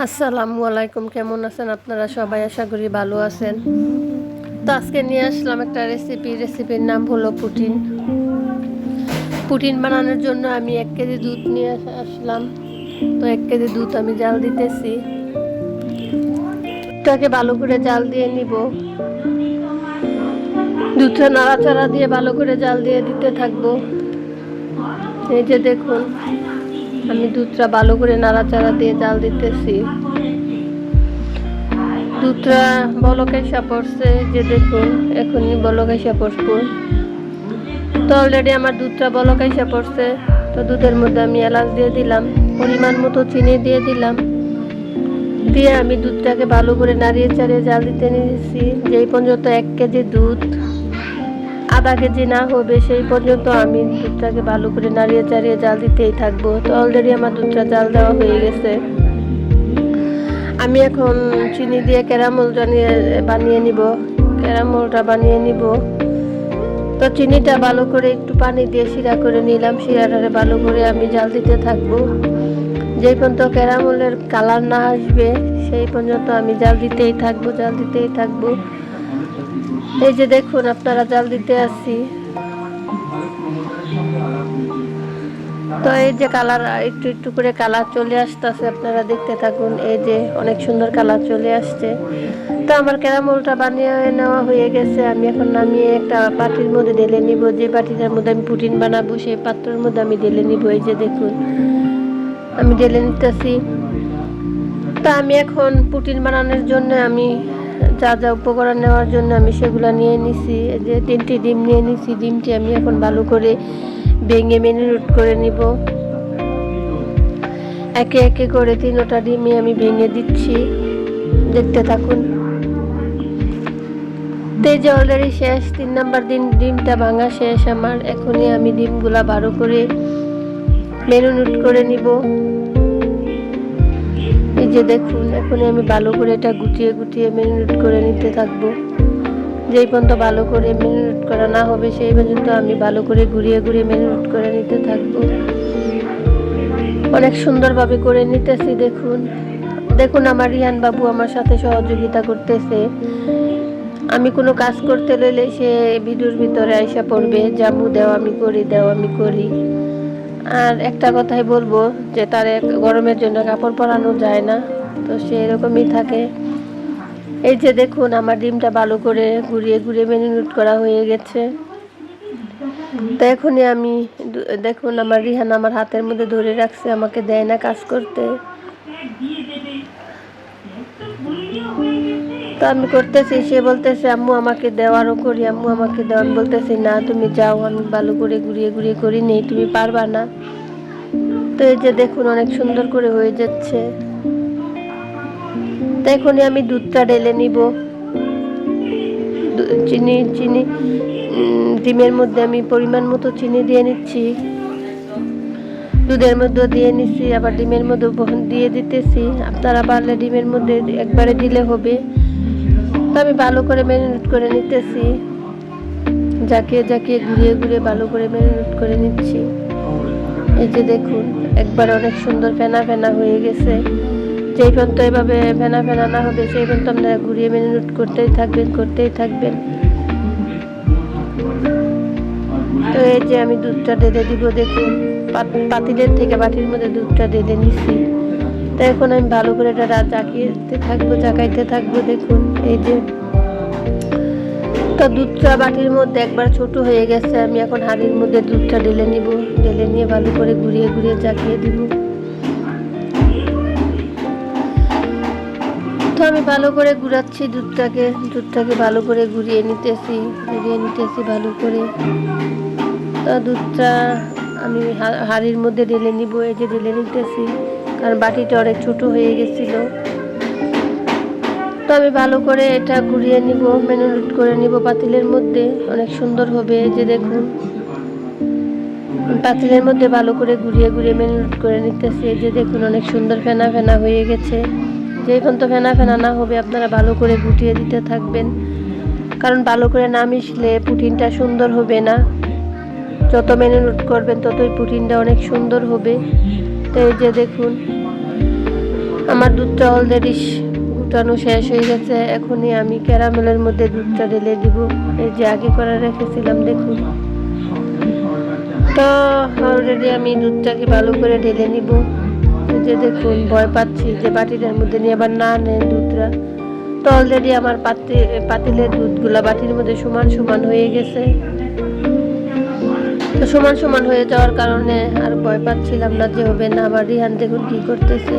আসসালামু আলাইকুম, কেমন আছেন আপনারা? সবাই আশা করি ভালো আছেন। তো আজকে নিয়ে আসলাম একটা রেসিপি রেসিপির নাম হলো পুটিন। পুটিন বানানোর জন্য আমি এক কেজি দুধ নিয়ে আসলাম। তো এক কেজি দুধ আমি জাল দিতেছি। দুধটাকে ভালো করে জাল দিয়ে নিব। দুধটা নাড়াচাড়া দিয়ে ভালো করে জাল দিয়ে দিতে থাকব। এই যে দেখুন। আমি দুধটা ভালো করে নাড়াচাড়া দিয়ে জাল দিতেছি। দুধটা বলক এসা পড়ছে যে দেখুন, এখনই বলক এসা পড়ব তো অলরেডি আমার দুধটা বলক এসা পড়ছে তো দুধের মধ্যে আমি এলাচ দিয়ে দিলাম, পরিমাণ মতো চিনি দিয়ে দিলাম। দিয়ে আমি দুধটাকে ভালো করে নাড়িয়ে চাড়িয়ে জাল দিতে নিয়েছি, যেই পর্যন্ত এক কেজি দুধ আধা কেজি না হবে সেই পর্যন্ত আমি দুধটাকে ভালো করে নাড়িয়ে চাড়িয়ে জাল দিতেই থাকব। তো অলরেডি আমার দুধটা জাল দেওয়া হয়ে গেছে। আমি এখন চিনি দিয়ে ক্যারামল জানিয়ে বানিয়ে নিব। ক্যারামলটা বানিয়ে নিব। তো চিনিটা ভালো করে একটু পানি দিয়ে শিরা করে নিলাম। শিরাটারে ভালো করে আমি জাল দিতে থাকব। যেই পর্যন্ত ক্যারামলের কালার না আসবে, সেই পর্যন্ত আমি জাল দিতেই থাকব, জাল দিতেই থাকব। এই যে দেখুন, আপনারা জাল দিতে আসছি। তো এই যে কালার, একটু একটু করে কালার চলে আসতেছে, আপনারা দেখতে থাকুন। এই যে অনেক সুন্দর কালার চলে আসছে। তো আমার ক্যারামলটা বানিয়ে নেওয়া হয়ে গেছে। আমি এখন নামিয়ে একটা পাটির মধ্যে ঢেলে নিব। যে পাটিটার মধ্যে আমি পুটিন বানাবো, সেই পাত্রের মধ্যে আমি ঢেলে নিব। এই যে দেখুন, আমি ঢেলে নিতেছি। তা আমি এখন পুটিন বানানোর জন্য আমি যা যা উপকরণ নেওয়ার জন্য আমি সেগুলো নিয়ে নিছি। যে তিনটি ডিম নিয়ে নিছি। ডিমটি আমি এখন ভালো করে ভেঙে মেনুরুট করে নিব। একে একে করে তিনোটা ডিমই আমি ভেঙে দিচ্ছি। দেখতে থাকুন। তো এই অলরেডি শেষ। তিন নাম্বার দিন ডিমটা ভাঙা শেষ। আমার এখনই আমি ডিমগুলা বারো করে মেনুরুট করে নিব। যে দেখুন, এখনই আমি ভালো করে এটা গুটিয়ে গুটিয়ে মেরিনেট করে নিতে থাকব। যেই পর্যন্ত ভালো করে মেরিনেট করা না হবে, সেই পর্যন্ত আমি ভালো করে ঘুরিয়ে ঘুরিয়ে মেরিনেট করে নিতে থাকব। অনেক সুন্দরভাবে করে নিতেছি, দেখুন। দেখুন আমার রিহান বাবু আমার সাথে সহযোগিতা করতেছে। আমি কোনো কাজ করতে লইলে সে ভিডিওর ভিতরে আইসা পড়বে জামু দেও, আমি করি, দেও, আমি করি। আর একটা কথাই বলব যে তার গরমের জন্য কাপড় পরানো যায় না, তো সে এরকমই থাকে। এই যে দেখুন, আমার ডিমটা ভালো করে ঘুরিয়ে ঘুরিয়ে মেরিনেট করা হয়ে গেছে। তো এখনই আমি দেখুন, আমার রিহান আমার হাতের মধ্যে ধরে রাখছে, আমাকে দেয় না কাজ করতে। তো আমি করতেছি, সে বলতেছে, আম্মু, আমাকে দেওয়ারও করি, আম্মু, আমাকে দেওয়া আমি বলতেছি, না, তুমি যাও, আমি ভালো করে ঘুরিয়ে ঘুরিয়ে করি নেই তুমি পারবা না। তো এই যে দেখুন, অনেক সুন্দর করে হয়ে যাচ্ছে। তো এখনই আমি দুধটা ঢেলে নিব। চিনি চিনি ডিমের মধ্যে আমি পরিমাণ মতো চিনি দিয়ে নিচ্ছি। দুধের মধ্যে দিয়ে নিচ্ছি, আবার ডিমের মধ্যে দিয়ে দিতেছি। আপনারা পারলে ডিমের মধ্যে একবারে দিলে হবে। তো আমি ভালো করে ম্যারিনেট করে নিতেছি। জাকিয়ে জাকিয়ে ঘুরিয়ে ঘুরিয়ে ভালো করে ম্যারিনেট করে নিচ্ছি। এই যে দেখুন, একবার অনেক সুন্দর ফেনা ফেনা হয়ে গেছে। যেই পর্যন্ত এভাবে ফেনা ফেনা না হবে, সেই পর্যন্ত আপনারা ঘুরিয়ে ম্যারিনেট করতেই থাকবেন করতেই থাকবেন। তো এই যে আমি দুধটা ঢেলে দিব, দেখুন। পাত- পাতিলের থেকে বাটির মধ্যে দুধটা ঢেলে নিচ্ছি তো এখন আমি ভালো করে এটা রা- জাকিয়ে থাকব জাকাইতে থাকব, দেখুন, এই যে। তো দুধটা বাটির মধ্যে একবার ছোট হয়ে গেছে, আমি এখন হাঁড়ির মধ্যে দুধটা ঢেলে নিব। ঢেলে নিয়ে ভালো করে ঘুরিয়ে ঘুরিয়ে জাকিয়ে দিব। তো আমি ভালো করে ঘুরাচ্ছি দুধটাকে দুধটাকে ভালো করে ঘুরিয়ে নিতেছি ঘুরিয়ে নিতেছি ভালো করে। তো দুধটা আমি হাঁড়ির মধ্যে ঢেলে নিব, এই যে ঢেলে নিতেছি। কারণ বাটিটা অনেক ছোটো হয়ে গেছিল। তো আমি ভালো করে এটা ঘুরিয়ে নিব মেনুরুট করে নিব পাতিলের মধ্যে। অনেক সুন্দর হবে যে দেখুন। পাতিলের মধ্যে ভালো করে ঘুরিয়ে ঘুরিয়ে মেনুরুট করে নিতেছি। যে দেখুন, অনেক সুন্দর ফেনা ফেনা হয়ে গেছে। যেই পর্যন্ত ফেনা ফেনা না হবে, আপনারা ভালো করে গুটিয়ে দিতে থাকবেন। কারণ ভালো করে না মিশলে পুটিনটা সুন্দর হবে না। যত মেনুরুট করবেন, ততই পুটিনটা অনেক সুন্দর হবে। তো এই যে দেখুন, আমার দুধটা অলরেডি গুটানো শেষ হয়ে গেছে। এখনই আমি ক্যারামেলের মধ্যে দুধটা ঢেলে দিব। এই যে আগে করে রেখেছিলাম, দেখুন। তো অলরেডি আমি দুধটাকে ভালো করে ঢেলে নিব। এই যে দেখুন, ভয় পাচ্ছি যে বাটিটার মধ্যে নিয়ে আবার না নেন দুধটা। তো অলরেডি আমার পাতি, পাতিলের দুধগুলা বাটির মধ্যে সমান সমান হয়ে গেছে। তো সমান সমান হয়ে যাওয়ার কারণে আর ভয় পাচ্ছিলাম না যে হবে না। আমার রিহান দেখুন কি করতেছে।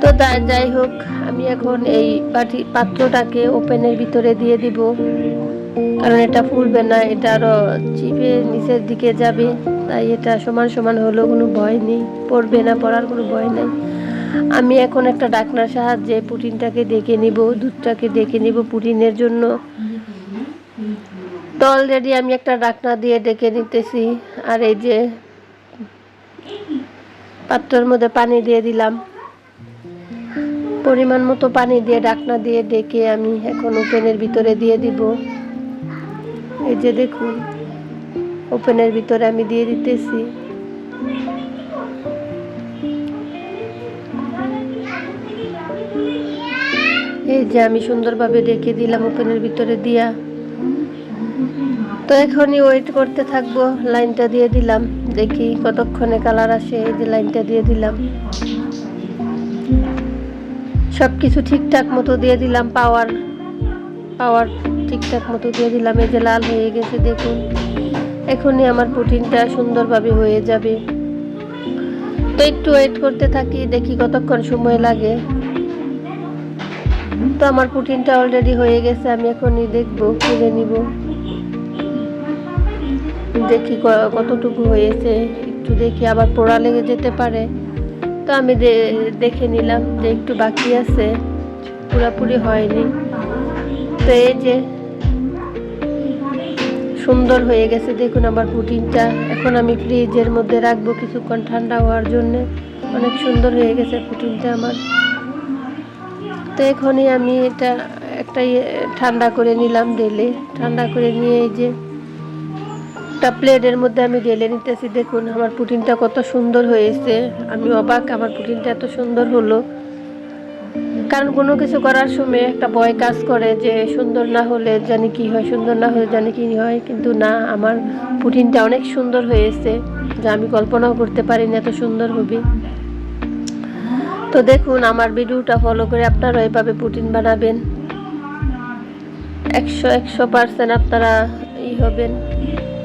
তো তাই যাই হোক, আমি এখন এই বাটি পাত্রটাকে ওপেনের ভিতরে দিয়ে দিব। কারণ এটা ফুলবে না, এটা আরও চিপে নিচের দিকে যাবে। তাই এটা সমান সমান হলেও কোনো ভয় নেই, পড়বে না, পড়ার কোনো ভয় নেই। আমি এখন একটা ডাকনার সাহায্যে পুটিনটাকে ডেকে নিব, দুধটাকে ডেকে নিব পুটিনের জন্য। তো অলরেডি আমি একটা ডাকনা দিয়ে ডেকে নিতেছি। আর এই যে পাত্রের মধ্যে পানি দিয়ে দিলাম। পরিমাণ মতো পানি দিয়ে ডাকনা দিয়ে ডেকে আমি এখন ওপেনের ভিতরে দিয়ে দিব। এই যে দেখুন, ওপেনের ভিতরে আমি দিয়ে দিতেছি। এই যে আমি সুন্দরভাবে ডেকে দিলাম ওপেনের ভিতরে দিয়া। তো এখনই ওয়েট করতে থাকব, লাইনটা দিয়ে দিলাম। দেখি কতক্ষণে কালার আসে, এই যে লাইনটা দিয়ে দিলাম। সব কিছু ঠিকঠাক মতো দিয়ে দিলাম পাওয়ার পাওয়ার ঠিকঠাক মতো দিয়ে দিলাম। এই যে লাল হয়ে গেছে, দেখুন। এখনই আমার প্রোটিনটা সুন্দরভাবে হয়ে যাবে। তো একটু ওয়েট করতে থাকি, দেখি কতক্ষণ সময় লাগে। তো আমার প্রোটিনটা অলরেডি হয়ে গেছে, আমি এখনই দেখব কিনে নিব। দেখি কতটুকু হয়েছে, একটু দেখি আবার পোড়া লেগে যেতে পারে। তো আমি দেখে নিলাম যে একটু বাকি আছে, পুরাপুরি হয়নি। তো এই যে সুন্দর হয়ে গেছে, দেখুন আমার পুটিনটা। এখন আমি ফ্রিজের মধ্যে রাখব কিছুক্ষণ ঠান্ডা হওয়ার জন্য। অনেক সুন্দর হয়ে গেছে পুটিনটা আমার। তো এখনই আমি এটা একটা ইয়ে ঠান্ডা করে নিলাম ঢেলে ঠান্ডা করে নিয়ে এই যে একটা প্লেটের মধ্যে আমি ঢেলে নিতেছি। দেখুন, আমার পুটিনটা কত সুন্দর হয়েছে। আমি অবাক, আমার পুটিনটা এত সুন্দর হলো। কারণ কোনো কিছু করার সময় একটা ভয় কাজ করে যে সুন্দর না হলে জানি কি হয়, সুন্দর না হলে জানি কি হয়। কিন্তু না, আমার পুটিনটা অনেক সুন্দর হয়েছে, যা আমি কল্পনাও করতে পারিনি এত সুন্দর হবে। তো দেখুন, আমার ভিডিওটা ফলো করে আপনারা এভাবে পুটিন বানাবেন। একশো একশো পার্সেন্ট আপনারা ই হবেন।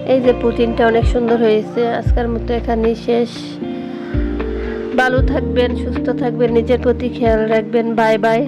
এই যে পুতিনটা অনেক সুন্দর হয়েছে। আজকের মতো এখানে শেষ। ভালো থাকবেন, সুস্থ থাকবেন, নিজের প্রতি খেয়াল রাখবেন। Bye bye.